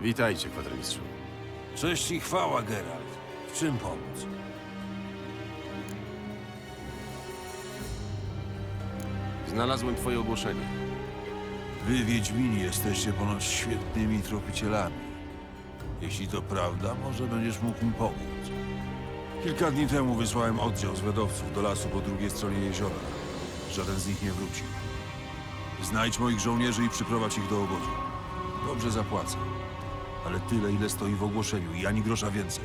Witajcie, kwatermistrzu. Cześć i chwała, Geralt. W czym pomóc? Znalazłem twoje ogłoszenie. Wy, Wiedźmini, jesteście ponad świetnymi tropicielami. Jeśli to prawda, może będziesz mógł mi pomóc. Kilka dni temu wysłałem oddział zwiadowców do lasu po drugiej stronie jeziora. Żaden z nich nie wrócił. Znajdź moich żołnierzy i przyprowadź ich do obozu. Dobrze zapłacę. Ale tyle, ile stoi w ogłoszeniu i ani grosza więcej.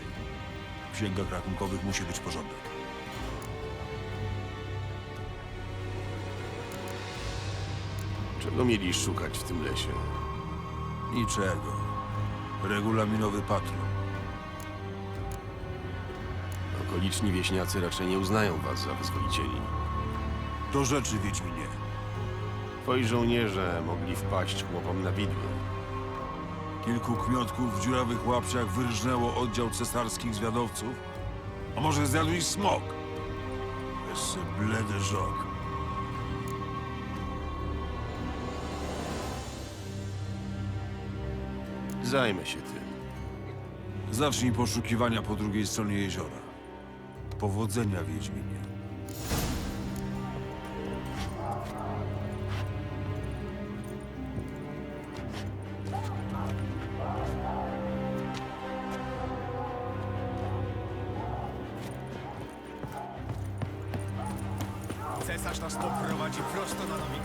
W księgach rachunkowych musi być porządek. Czego mieli szukać w tym lesie? Niczego. Regulaminowy patrol. Okoliczni wieśniacy raczej nie uznają was za wyzwolicieli. Do rzeczy, Wiedźminie. Twoi żołnierze mogli wpaść chłopom na widły. Kilku kmiotków w dziurawych łapciach wyrżnęło oddział cesarskich zwiadowców? A może zjadł ich smok? Jeszcze bledy żok. Zajmę się tym. Zacznij poszukiwania po drugiej stronie jeziora. Powodzenia, Wiedźminie. Cesarz nas poprowadzi prosto na Nowigród.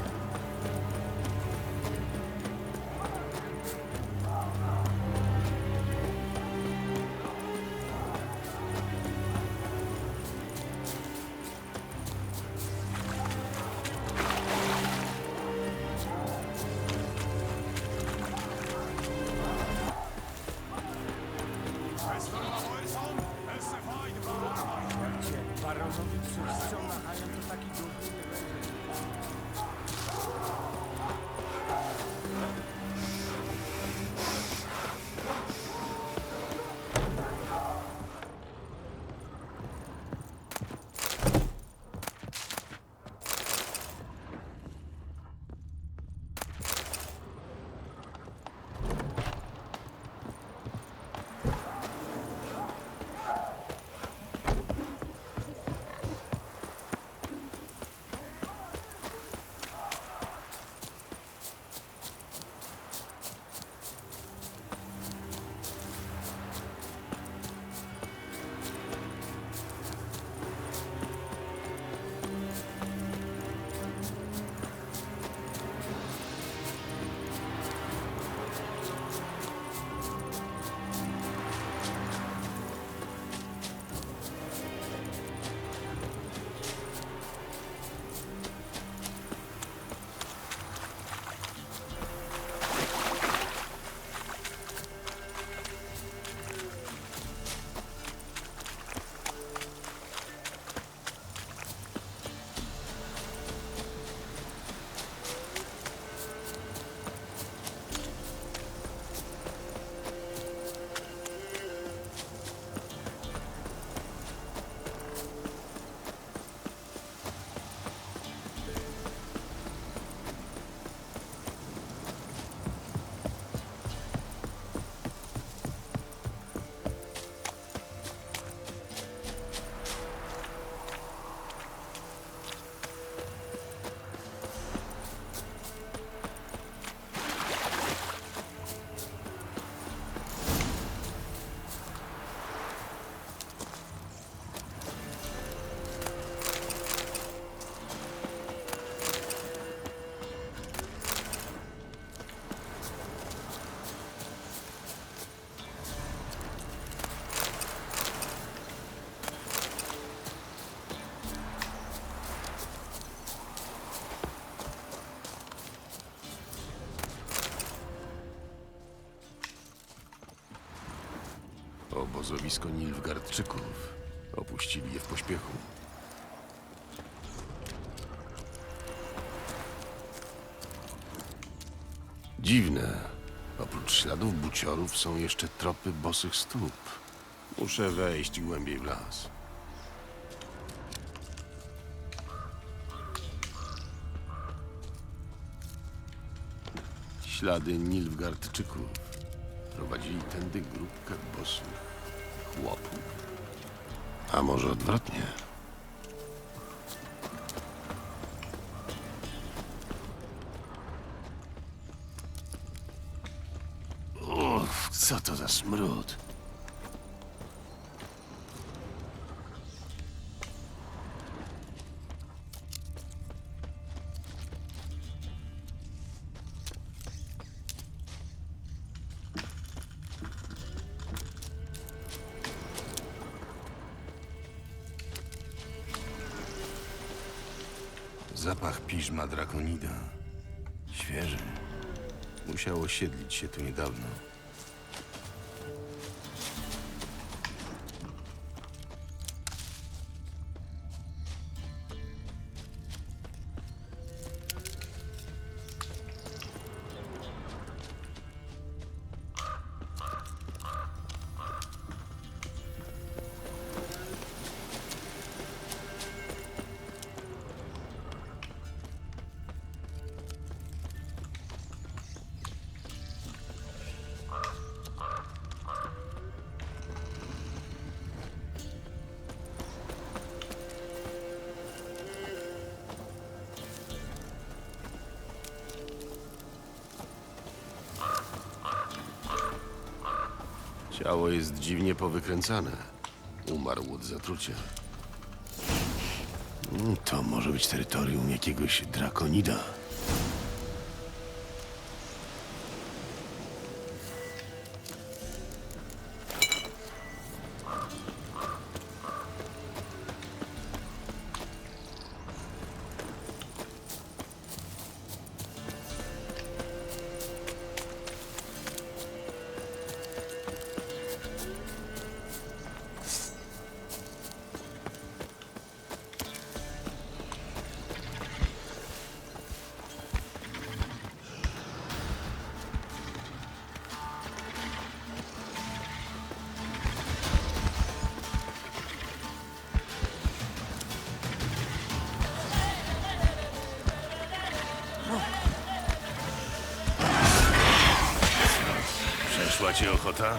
rożowy przy ściągają to taki głupi nie będzie. Obozowisko Nilfgardczyków. Opuścili je w pośpiechu. Dziwne. Oprócz śladów buciorów są jeszcze tropy bosych stóp. Muszę wejść głębiej w las. Ślady Nilfgardczyków. Prowadzili tędy grupkę bosów chłopów. A może odwrotnie? Uff, co to za smród? Zapach piżma drakonida. Świeży. Musiał osiedlić się tu niedawno. Ciało jest dziwnie powykręcane. Umarł od zatrucia. To może być terytorium jakiegoś drakonida. 就和他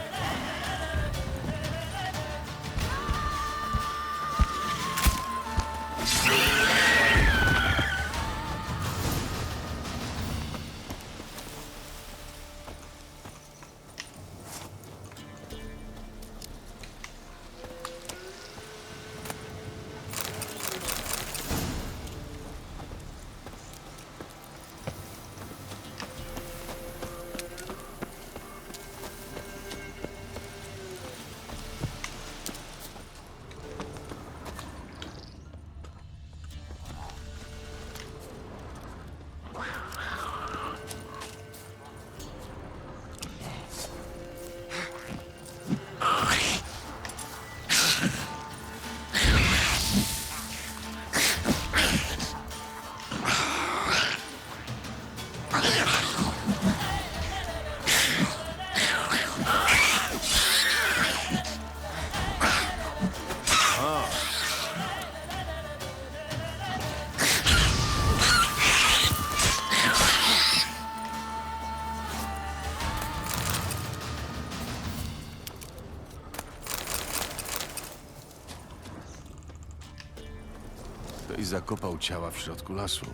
zakopał ciała w środku lasu,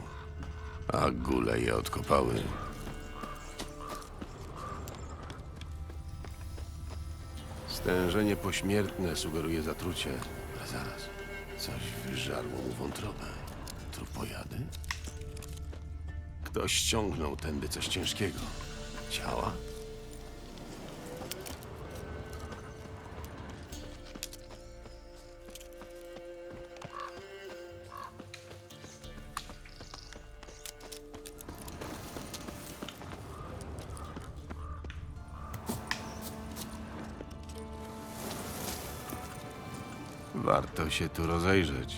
a góle je odkopały. Stężenie pośmiertne sugeruje zatrucie. Ale zaraz, coś wyżarło mu wątrobę. Trupojady? Ktoś ściągnął tędy coś ciężkiego. Ciała? Warto się tu rozejrzeć.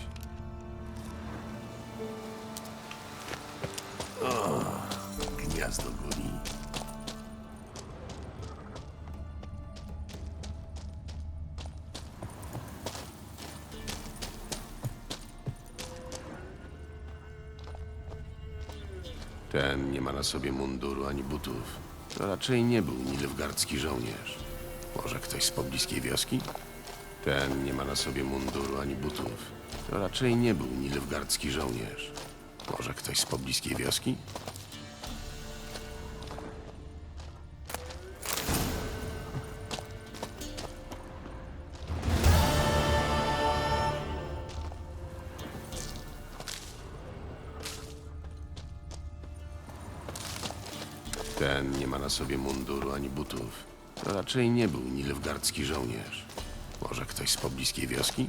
O, gniazdo guli. Ten nie ma na sobie munduru ani butów. To raczej nie był nilfgardzki żołnierz. Może ktoś z pobliskiej wioski? Ten nie ma na sobie munduru ani butów. To raczej nie był nilfgardzki żołnierz. Może ktoś z pobliskiej wioski? Ten nie ma na sobie munduru ani butów. To raczej nie był nilfgardzki żołnierz. Może ktoś z pobliskiej wioski?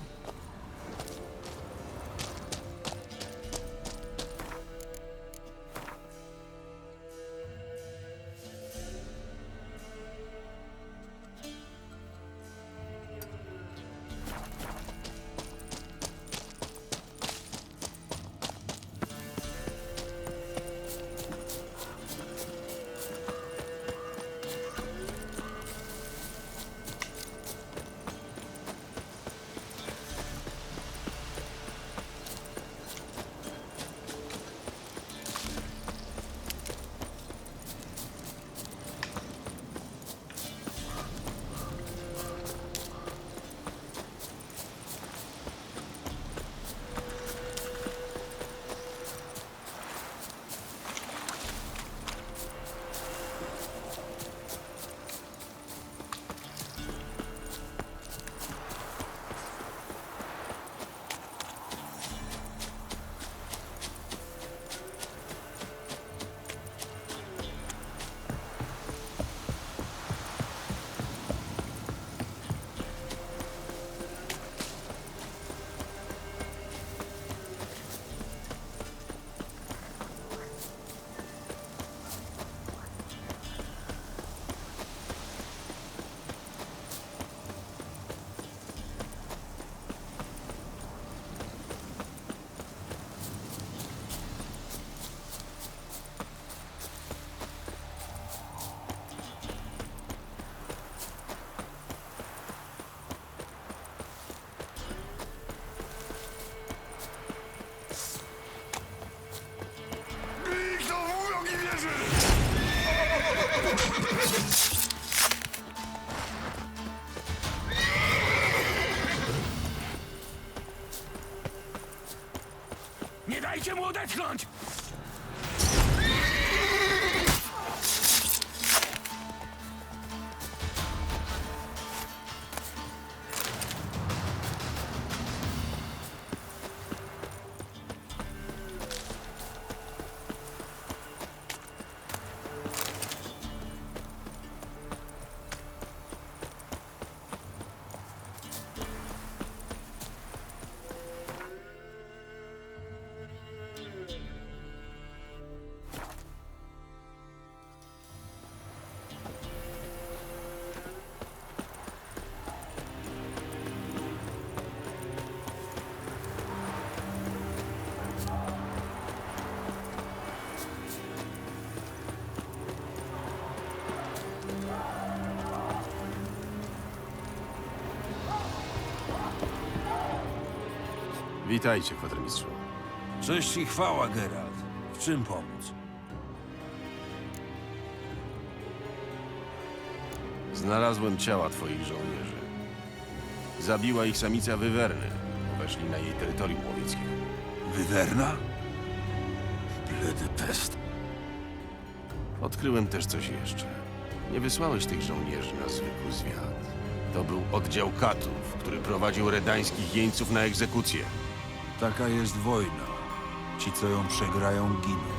Deutschland! Witajcie, kwatermistrzu. Cześć i chwała, Geralt. W czym pomóc? Znalazłem ciała twoich żołnierzy. Zabiła ich samica Wywerny. Weszli na jej terytorium łowieckie. Wywerna? Bledy pest. Odkryłem też coś jeszcze. Nie wysłałeś tych żołnierzy na zwykły zwiat. To był oddział katów, który prowadził redańskich jeńców na egzekucję. Taka jest wojna. Ci, co ją przegrają, giną.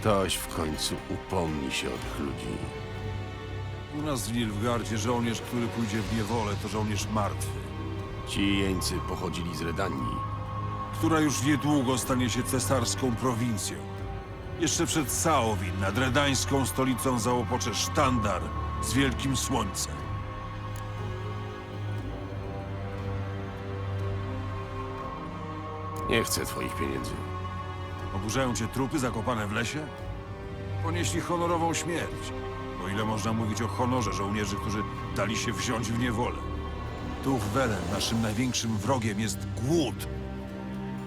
Ktoś w końcu upomni się o tych ludzi. U nas w Nilfgardzie żołnierz, który pójdzie w niewolę, to żołnierz martwy, Ci jeńcy pochodzili z Redanii. która już niedługo stanie się cesarską prowincją. Jeszcze przed Saowin nad redańską stolicą załopocze sztandar z wielkim słońcem. Nie chcę twoich pieniędzy. Oburzają cię trupy zakopane w lesie? Ponieśli honorową śmierć. O ile można mówić o honorze żołnierzy, którzy dali się wziąć w niewolę. Tu w Welen naszym największym wrogiem jest głód.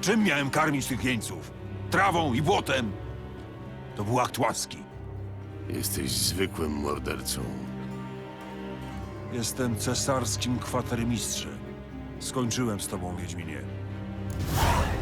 Czym miałem karmić tych jeńców? trawą i błotem. To był akt łaski. Jesteś zwykłym mordercą. Jestem cesarskim kwatermistrzem. Skończyłem z tobą, Wiedźminie. Yeah.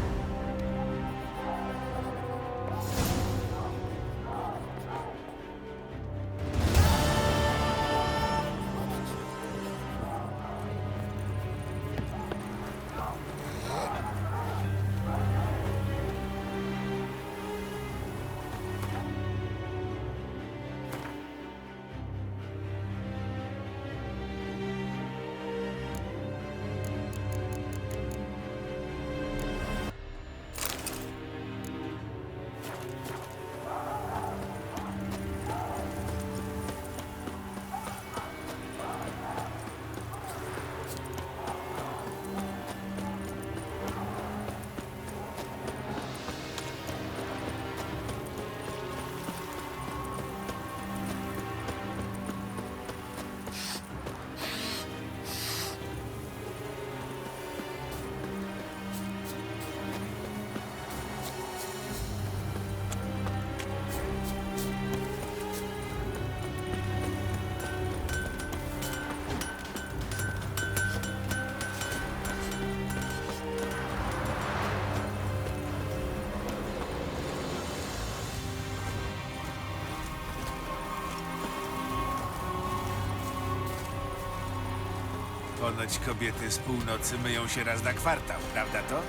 Ponoć kobiety z północy myją się raz na kwartał, prawda to?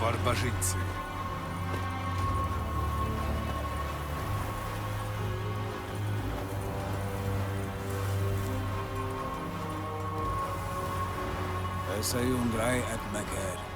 Barbarzyńcy. Esa hay un at Mekhed.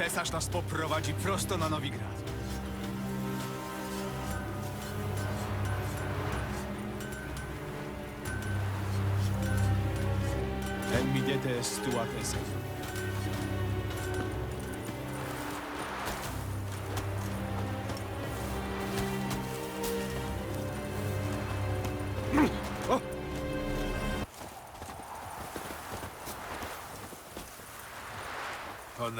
Cesarz nas poprowadzi prosto na Nowigrad. En midete stuat esse.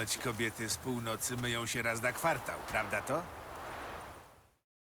Ponoć kobiety z północy myją się raz na kwartał, prawda to?